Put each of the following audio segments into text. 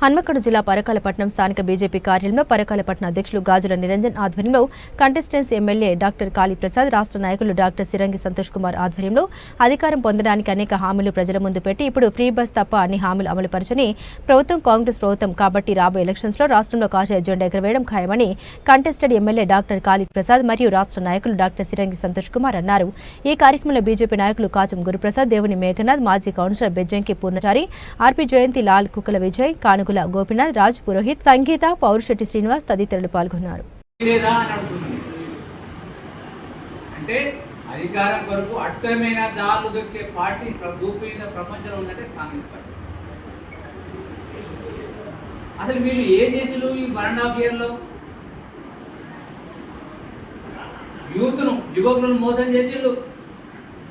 హన్మకొండ జిల్లా పరకాలపట్నం స్థానిక బీజేపీ కార్యాలయంలో పరకాలపట్నం అధ్యక్షులు గాజుల నిరంజన్ ఆధ్వర్యంలో కంటెస్టెంట్స్ ఎమ్మెల్యే డాక్టర్ కాళీప్రసాద్ రాష్ట్ర నాయకులు డాక్టర్ సిరంగి సంతోష్ కుమార్ ఆధ్వర్యంలో అధికారం పొందడానికి అనేక హామీలు ప్రజల ముందు పెట్టి ఇప్పుడు ఫ్రీ బస్ తప్ప అన్ని హామీలు అమలుపరచని ప్రభుత్వం కాంగ్రెస్ ప్రభుత్వం కాబట్టి రాబోయే ఎలక్షన్స్లో రాష్ట్రంలో కాషాయ జెండా ఎగరవేయడం ఖాయమని contested MLA doctor Kali Prasad మరియు రాష్ట్ర నాయకులు డాక్టర్ సిరంగి సంతోష్ కుమార్ అన్నారు. ఈ కార్యక్రమంలో బీజేపీ నాయకులు కాచం గురుప్రసాద్ దేవుని మేఘనాథ్ మాజీ కౌన్సిలర్ బెజ్జంకి పూర్ణచారి ఆర్పి జయంతి లాల్ కుక్కల విజయ్ కానుగుల గోపినాథ్ రాజ్ పురోహిత్ సంగీత పౌరుషెట్టి శ్రీనివాస్ తదితరులు పాల్గొన్నారు. అంటే అధికారం కొరకు అడ్డమైన దారులు దొరికే పార్టీ ప్ర- భూమి మీద ప్రపంచంలో ఉందంటే కాంగ్రెస్ పార్టీ. అసలు మీరు ఏ చేసిలు ఈ వన్ అండ్ హాఫ్ ఇయర్లో? యూత్ను యువకులను మోసం చేసిండు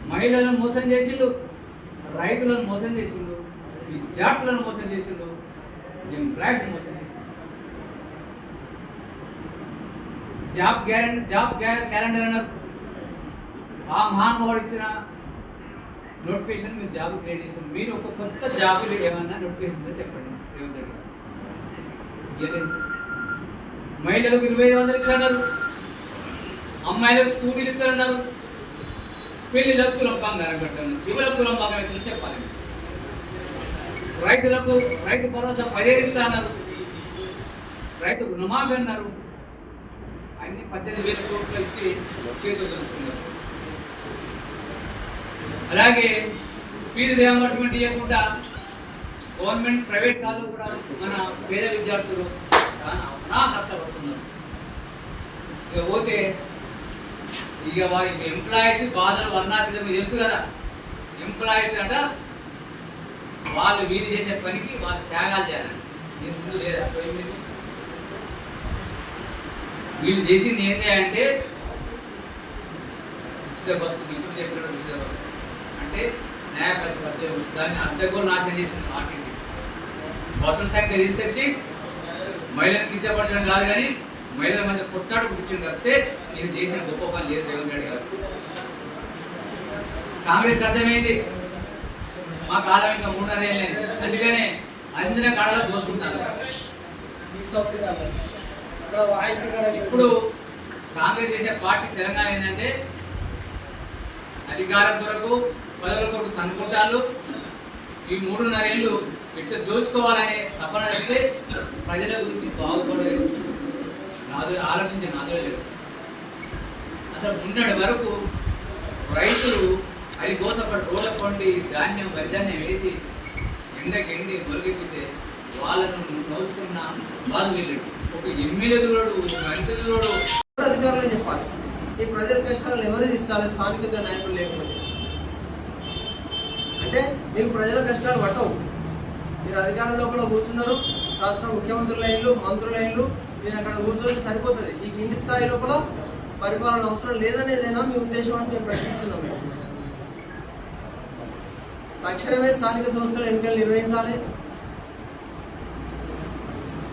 మహిళలను మోసం చేసిండు రైతులను మోసం చేసిండు విద్యార్థులను మోసం చేసిండు ఎంప్లాయీస్ని మోసం చేసిండు జాబ్ గ్యారెంటీ జాబ్ క్యాలెండర్ అన్నారు ఆ మహానుభావుడు ఇచ్చిన నోటిఫికేషన్ మీరు జాబ్ క్రియేట్ చేసాం మీరు ఒక కొత్త జాబ్ ఏమన్నా నోటిఫికేషన్ చెప్పండి రేవంత్ రెడ్డి గారు. మహిళలకు ఇరవై ఐదు వందలు ఇస్తారన్నారు అమ్మాయిలకు స్కూటీలు ఇస్తారన్నారు పెళ్ళిలకు తులం బంగారం పెడతారు యువలకు తులం బంగారం ఇచ్చిన చెప్పాలి రైతులకు రైతు భరోసా పదిహేను అన్నారు రైతు రుణమాఫీ అన్నారు. అన్ని పద్దెనిమిది వేల కోట్లు ఇచ్చి చేతులు అలాగే ఫీజు రియంబర్స్మెంట్ ఇవ్వకుండా గవర్నమెంట్ ప్రైవేట్ కాదు కూడా మన పేద విద్యార్థులు చాలా కష్టపడుతున్నారు ఇక పోతే ఇక వారి ఎంప్లాయీస్ బాధలు అన్నారు తెలుసు కదా. ఎంప్లాయీస్ అంటే వాళ్ళు వీరు చేసే పనికి వాళ్ళు త్యాగాలు చేయాలండి. నేను ముందు లేదా స్వయం మీరు వీళ్ళు చేసింది ఏంటి అంటే ఉచిత బస్సు మిత్రుడు చెప్పినట్టు ఉచిత బస్సు. అంటే న్యాయ బస్సు బస్సు. బస్సు దాన్ని అడ్డగోలు నాశనం చేసింది ఆర్టీసీ. బస్సుల సంఖ్య తీసుకొచ్చి మహిళలను కించపరచడం కాదు కానీ మహిళల మధ్య కొట్టాడు పుట్టించడం తప్పితే ఇది చేసిన గొప్ప పని లేదు రేవంత్ రెడ్డి గారు. కాంగ్రెస్కి అర్థమైంది? మా కాలం ఇంకా మూడున్నర ఏళ్ళు లేదు. అందుకనే అందిన కాడలో దోసుకుంటారు. ఇప్పుడు కాంగ్రెస్ చేసే పార్టీ తెలంగాణ ఏంటంటే అధికారం కొరకు పదవుల కొరకు తన్నుకుంటారు. ఈ మూడున్నర ఏళ్ళు ఎట్టు దోచుకోవాలనే తపన వస్తే ప్రజల గురించి బాగుపడే నాదు ఆలోచించే నాదులే లేడు అసలు మొన్నటి వరకు రైతులు అది కోసపడి రోడ్ల పండి ధాన్యం వరిధాన్యం వేసి ఎండకెండి ఎండి మొరుగెత్తితే వాళ్ళను నవ్వుతున్న బాధ వెళ్ళాడు ఒక ఎమ్మెల్యే దూరడు మంత్రి దూరడు. ఎవరు అధికారులే చెప్పాలి. ఈ ప్రజల కష్టాలను ఎవరు తీర్చాలి స్థానిక నాయకులు లేకపోతే. అంటే మీకు ప్రజల కష్టాలు పట్టవు. మీరు అధికారుల లోపల కూర్చున్నారు రాష్ట్ర ముఖ్యమంత్రుల ఇల్లు మంత్రుల ఇల్లు మీరు అక్కడ కూర్చొని సరిపోతుంది. ఈ కింది స్థాయి లోపల పరిపాలన అవసరం లేదనేదైనా మీ ఉద్దేశం అని మేము ప్రశ్నిస్తున్నాం మేము. తక్షణమే స్థానిక సంస్థల ఎన్నికలు నిర్వహించాలి.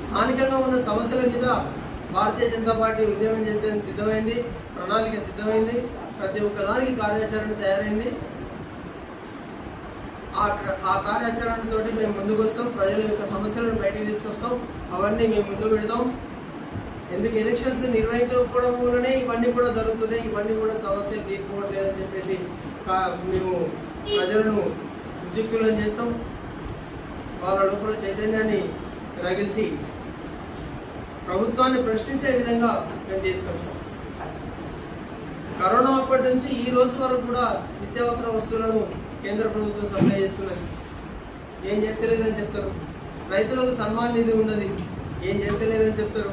స్థానికంగా ఉన్న సమస్యల మీద భారతీయ జనతా పార్టీ ఉద్యమం చేసేందుకు సిద్ధమైంది. ప్రణాళిక సిద్ధమైంది. ప్రతి ఒక్కదానికి కార్యాచరణ తయారైంది. ఆ కార్యాచరణతో ఆ మేము ముందుకు వస్తాం ప్రజల యొక్క సమస్యలను బయటికి తీసుకొస్తాం. అవన్నీ మేము ముందు పెడతాం. ఎందుకు ఎలక్షన్స్ నిర్వహించకపోవడం వల్లనే ఇవన్నీ కూడా జరుగుతున్నాయి. ఇవన్నీ కూడా సమస్యలు తీర్చుకోవట్లేదని చెప్పేసి మేము ప్రజలను ఉద్యుక్తులను చేస్తాం. వాళ్ళ లోపల చైతన్యాన్ని రగిల్చి ప్రభుత్వాన్ని ప్రశ్నించే విధంగా మేము తీసుకొస్తాం. కరోనా అప్పటి నుంచి ఈ రోజు వరకు కూడా నిత్యావసర వస్తువులను కేంద్ర ప్రభుత్వం సప్లై చేస్తున్నది. ఏం చేస్తలేదని చెప్తారు. రైతులకు సన్మాన్ నిధి ఉన్నది. ఏం చేస్తలేదని చెప్తారు.